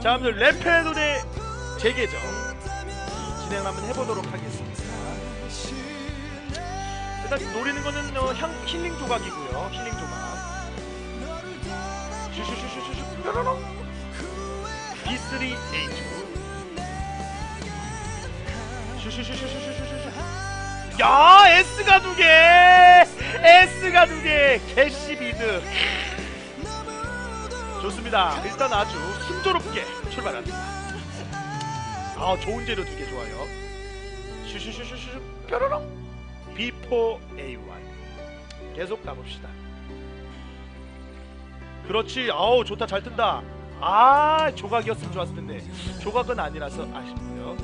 자, 아무튼 램페돈의 재개정 진행을 한번 해보도록 하겠습니다. 일단 노리는 거는 어, 향, 힐링 조각이고요. 힐링 조각. 슈슈슈슈슈슈 뾰로롱 B3 H 슈슈슈슈슈슈슈슈 야 S가 두 개! S가 두 개! 개시 비드 좋습니다. 일단 아주 순조롭게 출발합니다. 아 좋은 재료 두 개 좋아요. 슈슈슈슈슈 뾰로롱 B4A1 계속 가봅시다. 그렇지. 아우 좋다 잘 뜬다. 아 조각이었으면 좋았을 텐데 조각은 아니라서 아쉽고요.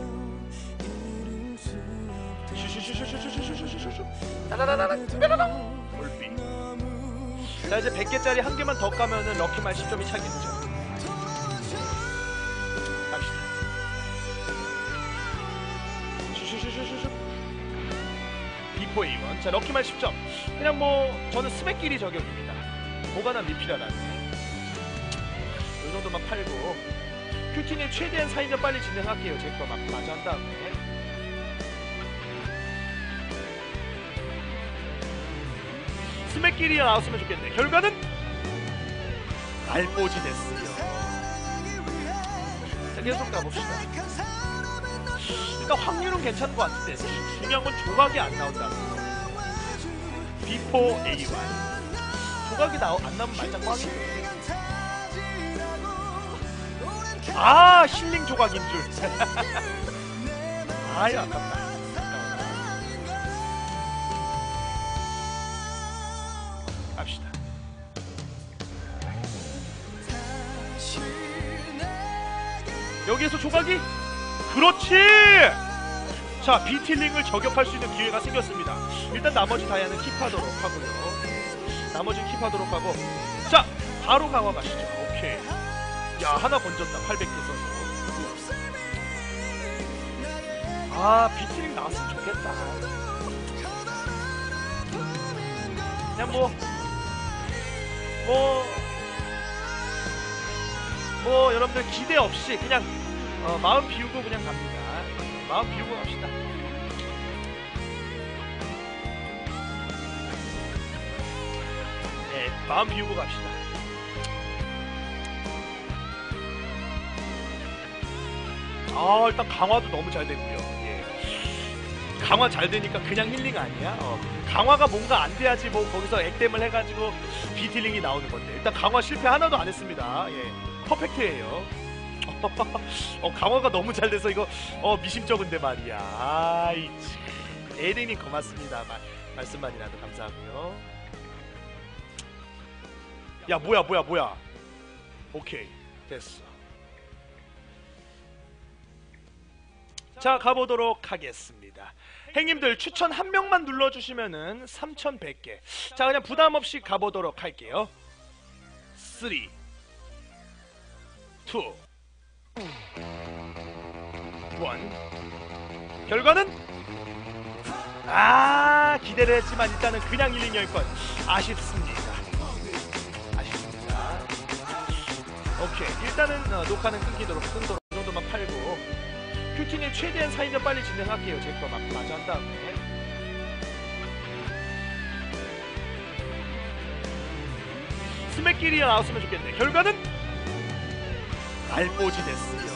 슈슈슈슈슈슈슈슈슈슈 따라라라라 뾰로롱 볼비. 자 이제 100개짜리 한 개만 더 까면은 럭키만 10점이 차겠죠. 갑시다. 슈슈슈슈슈슈. B4A1 자 럭키만 10점. 그냥 뭐 저는 스맥끼리 저격입니다. 보관한 리필하라네 이 정도만 팔고. 큐티님 최대한 사인전 빨리 진행할게요. 제 거 막 마저 한 다음에 스맥끼리 나왔으면 좋겠네 결과는 알뽀지 됐어요 자 계속 가봅시다 일단 확률은 괜찮은 것 같은데 중요한 건 조각이 안 나온다는 거. B4 A1 조각이 나오, 안 나오면 말짱 꽝이거든요. 아 힐링 조각인 줄. 아유 아깝다. 여기에서 조각이 그렇지! 자, 비틸링을 저격할 수 있는 기회가 생겼습니다. 일단 나머지 다이아는 킵하도록 하고요. 나머지 킵하도록 하고. 자, 바로 강화 가시죠. 오케이. 야, 하나 건졌다. 800개 써서. 아, 비틸링 나왔으면 좋겠다. 그냥 뭐, 뭐, 뭐, 여러분들 기대 없이 그냥 어, 마음 비우고 그냥 갑니다. 마음 비우고 갑시다. 네, 마음 비우고 갑시다. 아, 일단 강화도 너무 잘 되고요. 예. 강화 잘 되니까 그냥 힐링 아니야? 어, 강화가 뭔가 안 돼야지 뭐 거기서 액땜을 해가지고 비틸링이 나오는 건데 일단 강화 실패 하나도 안 했습니다. 예, 퍼펙트예요. 어 강화가 너무 잘 돼서 이거 어 미심쩍은데 말이야. 아이 참. 에린이 고맙습니다. 말, 말씀만이라도 감사하고요. 야 뭐야 뭐야 뭐야. 오케이 됐어. 자 가보도록 하겠습니다. 행님들 추천 한 명만 눌러주시면은 3,100개. 자 그냥 부담 없이 가보도록 할게요. 3, 2, 원. 결과는? 아 기대를 했지만 일단은 그냥 1, 2년 건. 아쉽습니다. 아쉽습니다. 오케이. 일단은 어, 녹화는 끊기도록 끊도록 이 정도만 팔고. 큐티님 최대한 사인전 빨리 진행할게요. 제거 막 마저 한 다음에. 스맥끼리 나왔으면 좋겠네. 결과는 됐어요.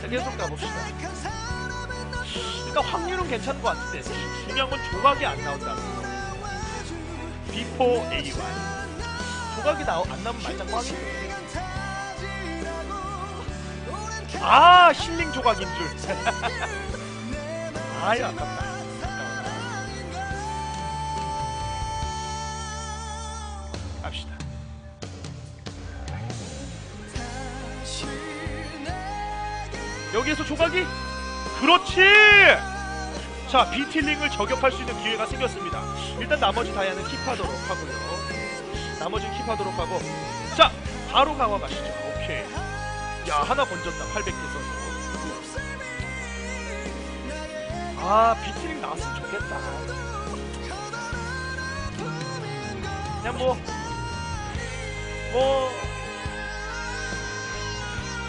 자 계속 가봅시다. 일단 확률은 괜찮은 것 같은데 중요한 건 조각이 안 나온다는 거. B4 A1 조각이 나오, 안 나오면 말짱 꽝이거든요 아 힐링 조각인 줄. 아유 아깝다. 갑시다 여기에서 조각이? 그렇지! 자 비틸링을 저격할 수 있는 기회가 생겼습니다. 일단 나머지 다이아는 킵하도록 하고요. 나머지 킵하도록 하고. 자 바로 강화 가시죠. 오케이. 야 하나 건졌다. 800개 써서. 아 비트링 나왔으면 좋겠다. 그냥 뭐 뭐,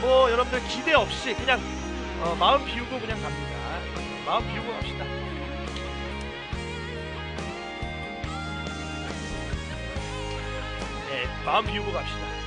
뭐 여러분들 기대 없이 그냥 어, 마음 비우고 그냥 갑니다. 마음 비우고 갑시다. 네, 마음 비우고 갑시다.